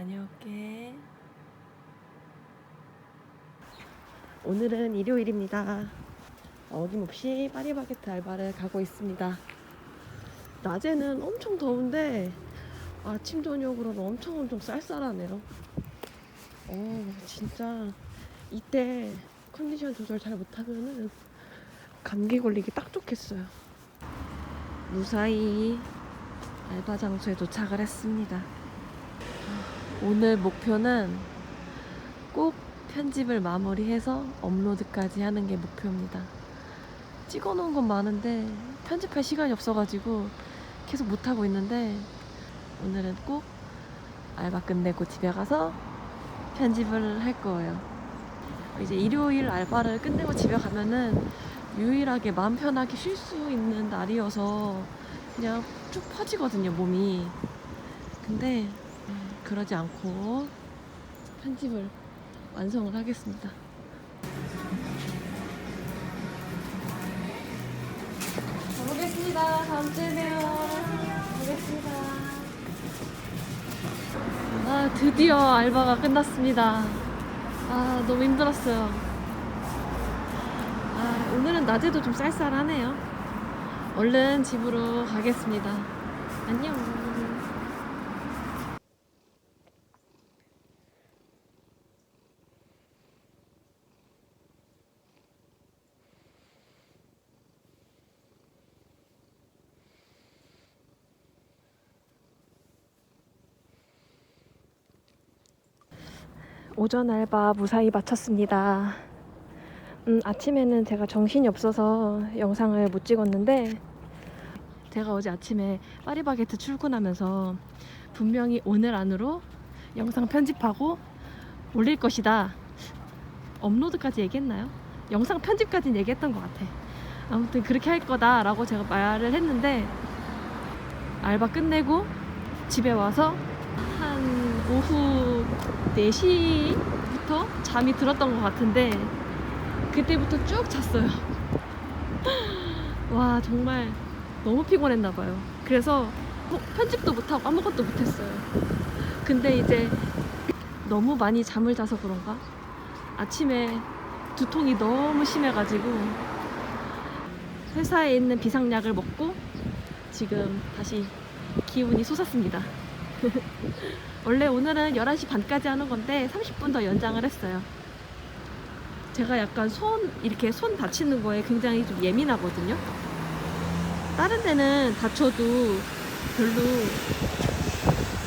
다녀올게. 오늘은 일요일입니다. 어김없이 파리바게트 알바를 가고 있습니다. 낮에는 엄청 더운데 아침 저녁으로는 엄청 엄청 쌀쌀하네요. 어 진짜 이때 컨디션 조절 잘 못하면은 감기 걸리기 딱 좋겠어요. 무사히 알바 장소에 도착을 했습니다. 오늘 목표는 꼭 편집을 마무리해서 업로드까지 하는 게 목표입니다. 찍어 놓은 건 많은데 편집할 시간이 없어가지고 계속 못하고 있는데 오늘은 꼭 알바 끝내고 집에 가서 편집을 할 거예요. 이제 일요일 알바를 끝내고 집에 가면은 유일하게 마음 편하게 쉴 수 있는 날이어서 그냥 쭉 퍼지거든요, 몸이. 근데 음, 그러지 않고 편집을 완성을 하겠습니다. 가보겠습니다. 다음 주에 봬요. 가보겠습니다. 아, 드디어 알바가 끝났습니다. 아, 너무 힘들었어요. 아, 오늘은 낮에도 좀 쌀쌀하네요. 얼른 집으로 가겠습니다. 안녕. 오전 알바 무사히 마쳤습니다. 음, 아침에는 제가 정신이 없어서 영상을 못 찍었는데 제가 어제 아침에 파리바게트 출근하면서 분명히 오늘 안으로 영상 편집하고 올릴 것이다. 업로드까지 얘기했나요? 영상 편집까지는 얘기했던 것 같아. 아무튼 그렇게 할 거다라고 제가 말을 했는데 알바 끝내고 집에 와서 한 오후 4시부터 잠이 들었던 것 같은데 그때부터 쭉 잤어요. 와 정말 너무 피곤했나 봐요. 그래서 뭐 편집도 못하고 아무것도 못했어요. 근데 이제 너무 많이 잠을 자서 그런가 아침에 두통이 너무 심해가지고 회사에 있는 비상약을 먹고 지금 다시 기운이 솟았습니다. 원래 오늘은 11시 반까지 하는 건데 30분 더 연장을 했어요. 제가 약간 손, 이렇게 손 다치는 거에 굉장히 좀 예민하거든요. 다른 데는 다쳐도 별로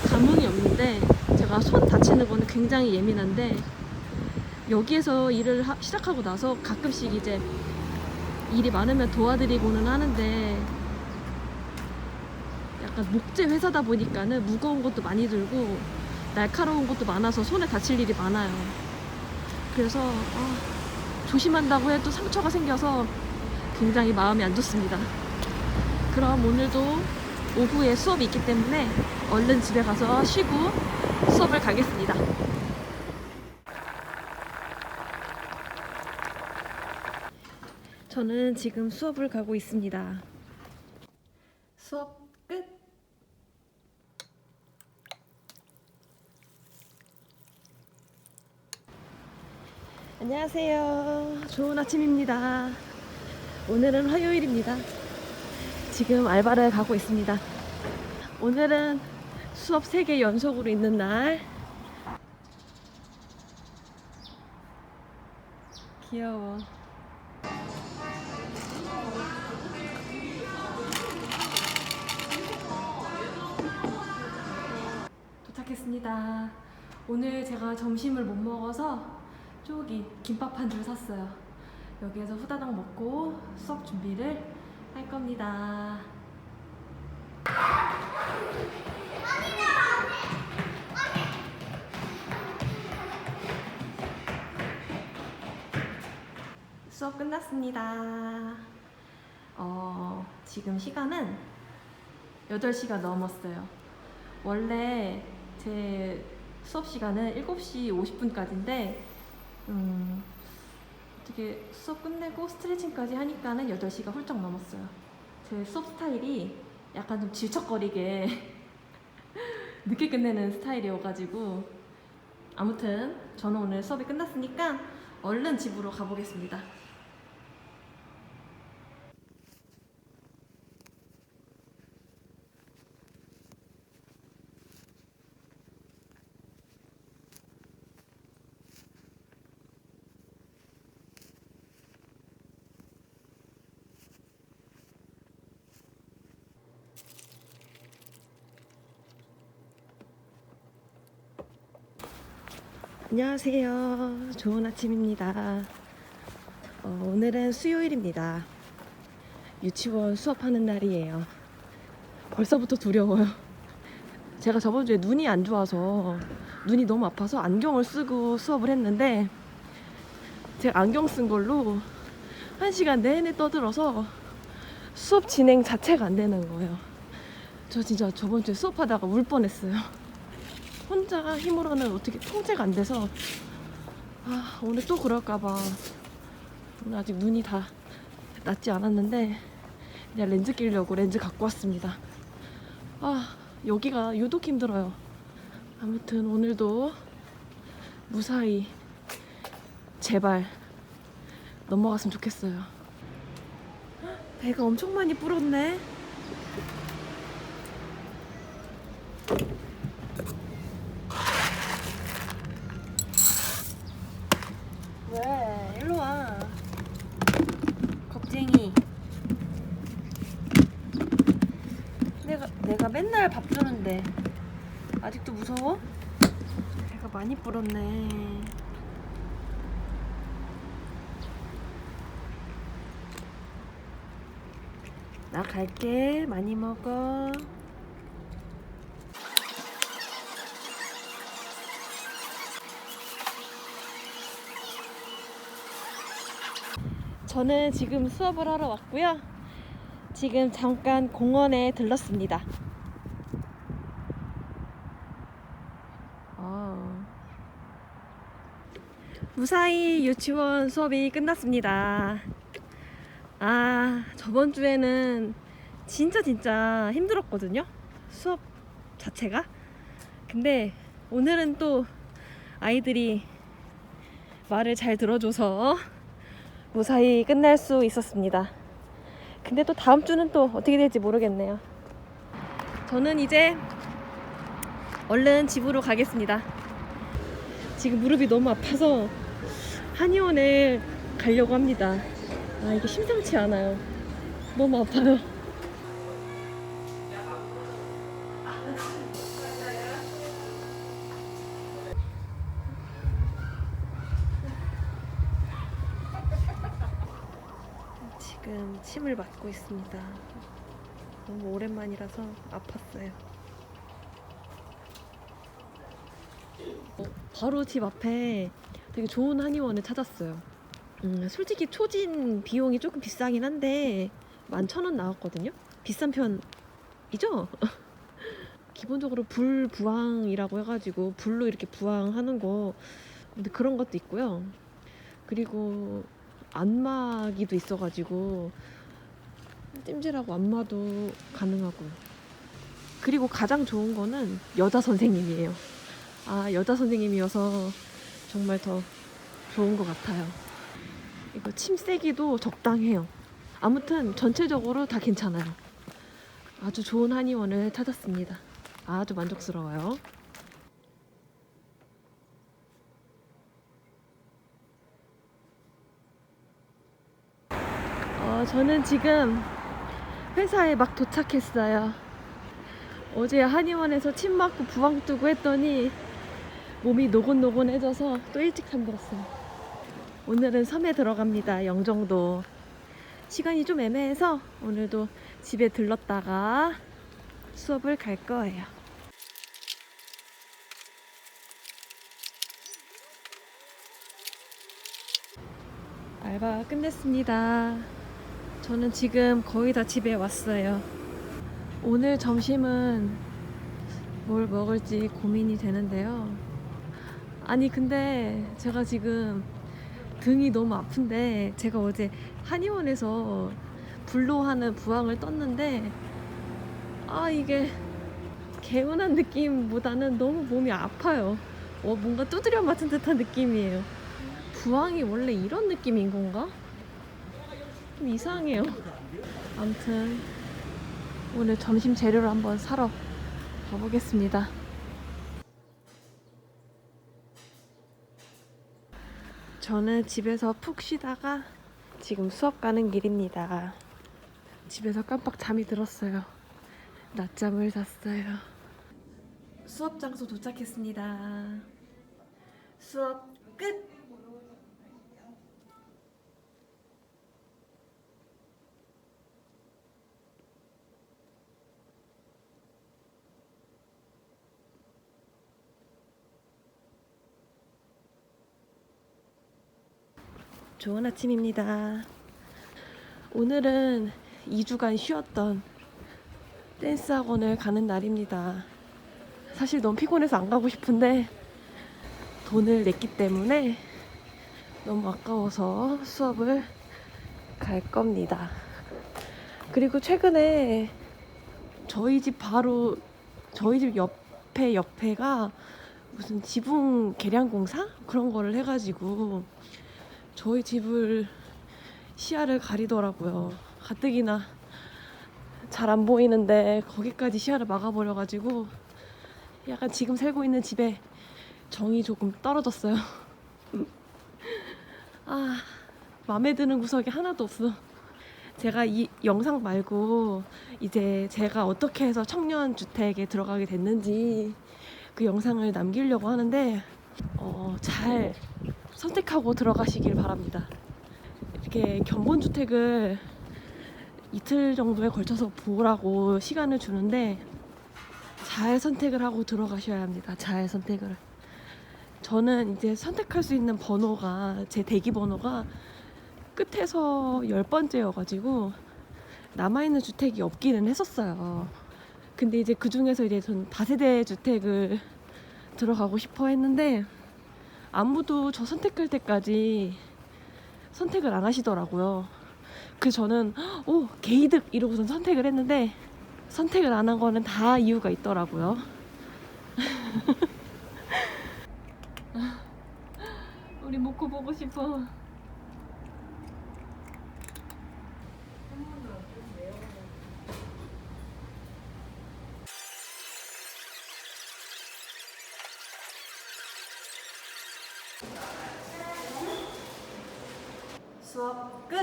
감흥이 없는데 제가 손 다치는 거는 굉장히 예민한데 여기에서 일을 하- 시작하고 나서 가끔씩 이제 일이 많으면 도와드리고는 하는데 목재 회사다 보니까는 무거운 것도 많이 들고 날카로운 것도 많아서 손에 다칠 일이 많아요. 그래서 아, 조심한다고 해도 상처가 생겨서 굉장히 마음이 안 좋습니다. 그럼 오늘도 오후에 수업이 있기 때문에 얼른 집에 가서 쉬고 수업을 가겠습니다. 저는 지금 수업을 가고 있습니다. 수업 안녕하세요. 좋은 아침입니다. 오늘은 화요일입니다. 지금 알바를 가고 있습니다. 오늘은 수업 3개 연속으로 있는 날. 귀여워. 도착했습니다. 오늘 제가 점심을 못 먹어서 저기 김밥 한 줄 샀어요. 여기에서 후다닥 먹고 수업 준비를 할 겁니다. 수업 끝났습니다. 어, 지금 시간은 8시가 넘었어요. 원래 제 수업 시간은 7시 50분까지인데, 음, 어떻게 수업 끝내고 스트레칭까지 하니까는 8시가 훌쩍 넘었어요. 제 수업 스타일이 약간 좀 질척거리게 늦게 끝내는 스타일이어가지고 아무튼 저는 오늘 수업이 끝났으니까 얼른 집으로 가보겠습니다. 안녕하세요. 좋은 아침입니다. 어, 오늘은 수요일입니다. 유치원 수업하는 날이에요. 벌써부터 두려워요. 제가 저번 주에 눈이 안 좋아서 눈이 너무 아파서 안경을 쓰고 수업을 했는데 제가 안경 쓴 걸로 한 시간 내내 떠들어서 수업 진행 자체가 안 되는 거예요. 저 진짜 저번 주에 수업하다가 울 뻔했어요. 혼자 힘으로는 어떻게 통제가 안 돼서 아 오늘 또 그럴까봐. 오늘 아직 눈이 다 낫지 않았는데 그냥 렌즈 끼려고 렌즈 갖고 왔습니다. 아 여기가 유독 힘들어요. 아무튼 오늘도 무사히 제발 넘어갔으면 좋겠어요. 배가 엄청 많이 불었네 왜? 일로 와. 겁쟁이. 내가 내가 맨날 밥 주는데 아직도 무서워? 배가 많이 불었네. 나 갈게. 많이 먹어. 저는 지금 수업을 하러 왔고요. 지금 잠깐 공원에 들렀습니다. 무사히 유치원 수업이 끝났습니다. 아, 저번 주에는 진짜 진짜 힘들었거든요. 수업 자체가. 근데 오늘은 또 아이들이 말을 잘 들어줘서 무사히 끝날 수 있었습니다. 근데 또 다음 주는 또 어떻게 될지 모르겠네요. 저는 이제 얼른 집으로 가겠습니다. 지금 무릎이 너무 아파서 한의원에 가려고 합니다. 아, 이게 심상치 않아요. 너무 아파요. 지금 침을 맞고 있습니다. 너무 오랜만이라서 아팠어요. 어, 바로 집 앞에 되게 좋은 한의원을 찾았어요. 음, 솔직히 초진 비용이 조금 비싸긴 한데 11,000원 나왔거든요. 비싼 편이죠? 기본적으로 불 부항이라고 해가지고 불로 이렇게 부항하는 거 근데 그런 것도 있고요. 그리고 안마기도 있어가지고 찜질하고 안마도 가능하고요. 그리고 가장 좋은 거는 여자 선생님이에요. 아 여자 선생님이어서 정말 더 좋은 것 같아요. 이거 침 세기도 적당해요. 아무튼 전체적으로 다 괜찮아요. 아주 좋은 한의원을 찾았습니다. 아주 만족스러워요. 어, 저는 지금 회사에 막 도착했어요. 어제 한의원에서 침 맞고 부항 뜨고 했더니 몸이 노곤노곤해져서 또 일찍 잠들었어요. 오늘은 섬에 들어갑니다. 영종도. 시간이 좀 애매해서 오늘도 집에 들렀다가 수업을 갈 거예요. 알바 끝냈습니다. 저는 지금 거의 다 집에 왔어요. 오늘 점심은 뭘 먹을지 고민이 되는데요. 아니, 근데 제가 지금 등이 너무 아픈데 제가 어제 한의원에서 불로 하는 부항을 떴는데 아, 이게 개운한 느낌보다는 너무 몸이 아파요. 어, 뭔가 두드려 맞은 듯한 느낌이에요. 부항이 원래 이런 느낌인 건가? 좀 이상해요. 아무튼 오늘 점심 재료를 한번 사러 가보겠습니다. 저는 집에서 푹 쉬다가 지금 수업 가는 길입니다. 집에서 깜빡 잠이 들었어요. 낮잠을 잤어요. 수업 장소 도착했습니다. 수업 끝! 좋은 아침입니다. 오늘은 2주간 쉬었던 댄스 학원을 가는 날입니다. 사실 너무 피곤해서 안 가고 싶은데 돈을 냈기 때문에 너무 아까워서 수업을 갈 겁니다. 그리고 최근에 저희 집 바로 저희 집 옆에 옆에가 무슨 지붕 개량 공사 그런 거를 해가지고 저희 집을 시야를 가리더라고요. 가뜩이나 잘 안 보이는데 거기까지 시야를 막아버려가지고 약간 지금 살고 있는 집에 정이 조금 떨어졌어요. 아, 마음에 드는 구석이 하나도 없어. 제가 이 영상 말고 이제 제가 어떻게 해서 청년 주택에 들어가게 됐는지 그 영상을 남기려고 하는데 어, 잘 선택하고 들어가시길 바랍니다. 이렇게 견본주택을 이틀 정도에 걸쳐서 보라고 시간을 주는데 잘 선택을 하고 들어가셔야 합니다. 잘 선택을. 저는 이제 선택할 수 있는 번호가 제 대기 번호가 끝에서 열 번째여가지고 남아있는 주택이 없기는 했었어요. 근데 이제 그 중에서 이제 전 다세대 주택을 들어가고 싶어 했는데 아무도 저 선택할 때까지 선택을 안 하시더라고요. 그래서 저는 오 게이득 이러고선 선택을 했는데 선택을 안 한 거는 다 이유가 있더라고요. 우리 모코 보고 싶어. 수업 끝!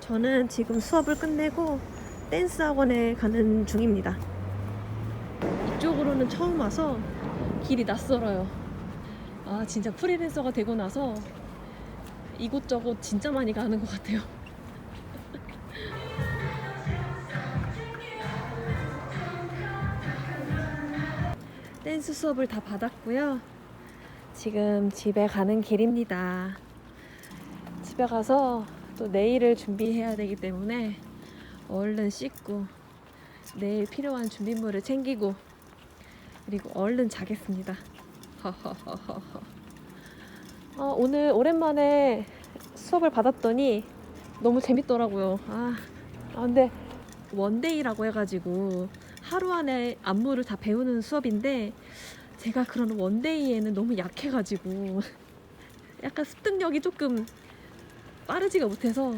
저는 지금 수업을 끝내고 댄스 학원에 가는 중입니다. 이쪽으로는 처음 와서 길이 낯설어요. 아, 진짜 프리랜서가 되고 나서 이곳저곳 진짜 많이 가는 것 같아요. 댄스 수업을 다 받았고요. 지금 집에 가는 길입니다. 집에 가서 또 내일을 준비해야 되기 때문에 얼른 씻고 내일 필요한 준비물을 챙기고 그리고 얼른 자겠습니다. 어, 오늘 오랜만에 수업을 받았더니 너무 재밌더라고요. 아, 아, 근데 원데이라고 해가지고 하루 안에 안무를 다 배우는 수업인데 제가 그런 원데이에는 너무 약해가지고 약간 습득력이 조금 빠르지가 못해서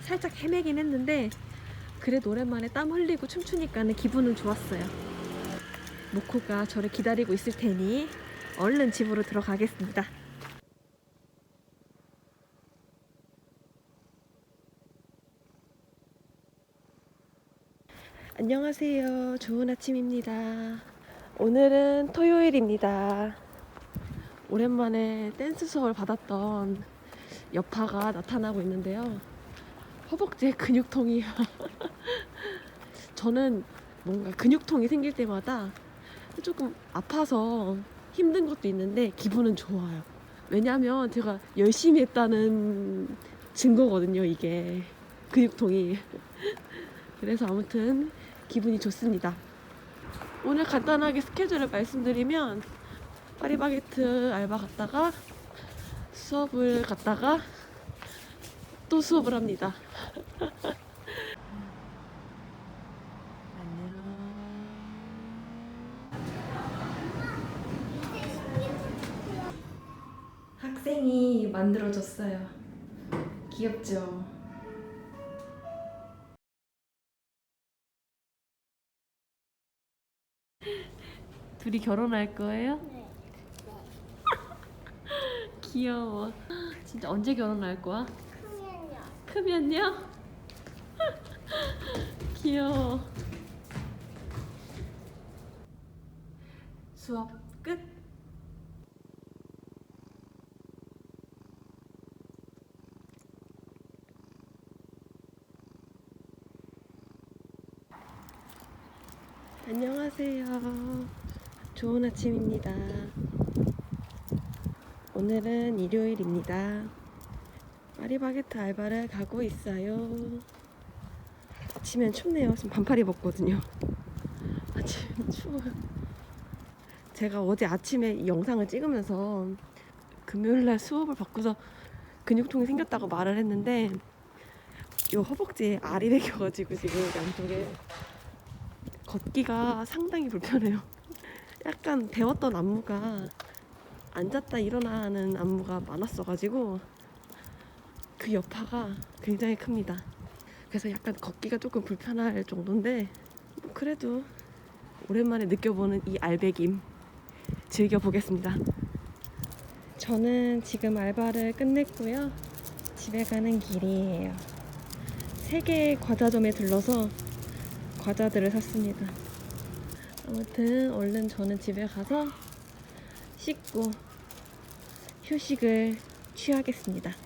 살짝 헤매긴 했는데 그래도 오랜만에 땀 흘리고 춤추니까는 기분은 좋았어요. 모코가 저를 기다리고 있을 테니 얼른 집으로 들어가겠습니다. 안녕하세요. 좋은 아침입니다. 오늘은 토요일입니다. 오랜만에 댄스 수업을 받았던 여파가 나타나고 있는데요. 허벅지에 근육통이 저는 뭔가 근육통이 생길 때마다 조금 아파서 힘든 것도 있는데 기분은 좋아요. 왜냐하면 제가 열심히 했다는 증거거든요, 이게. 근육통이. 그래서 아무튼 기분이 좋습니다. 오늘 간단하게 스케줄을 말씀드리면 파리바게트 알바 갔다가 수업을 갔다가 또 수업을 합니다. 학생이 만들어줬어요. 귀엽죠? 둘이 결혼할 거예요? 네. 귀여워. 진짜 언제 결혼할 거야? 크면요. 크면요? 귀여워. 수업 끝. 안녕하세요. 좋은 아침입니다. 오늘은 일요일입니다. 파리바게트 알바를 가고 있어요. 아침엔 춥네요. 지금 반팔 입었거든요. 아침엔 추워요. 제가 어제 아침에 이 영상을 찍으면서 금요일날 수업을 받고서 근육통이 생겼다고 말을 했는데 이 허벅지에 알이 배겨가지고 지금 양쪽에 걷기가 상당히 불편해요. 약간 배웠던 안무가 앉았다 일어나는 안무가 많았어가지고 그 여파가 굉장히 큽니다. 그래서 약간 걷기가 조금 불편할 정도인데 뭐 그래도 오랜만에 느껴보는 이 알배김 즐겨보겠습니다. 저는 지금 알바를 끝냈고요. 집에 가는 길이에요. 세 개의 과자점에 들러서 과자들을 샀습니다. 아무튼 얼른 저는 집에 가서 씻고 휴식을 취하겠습니다.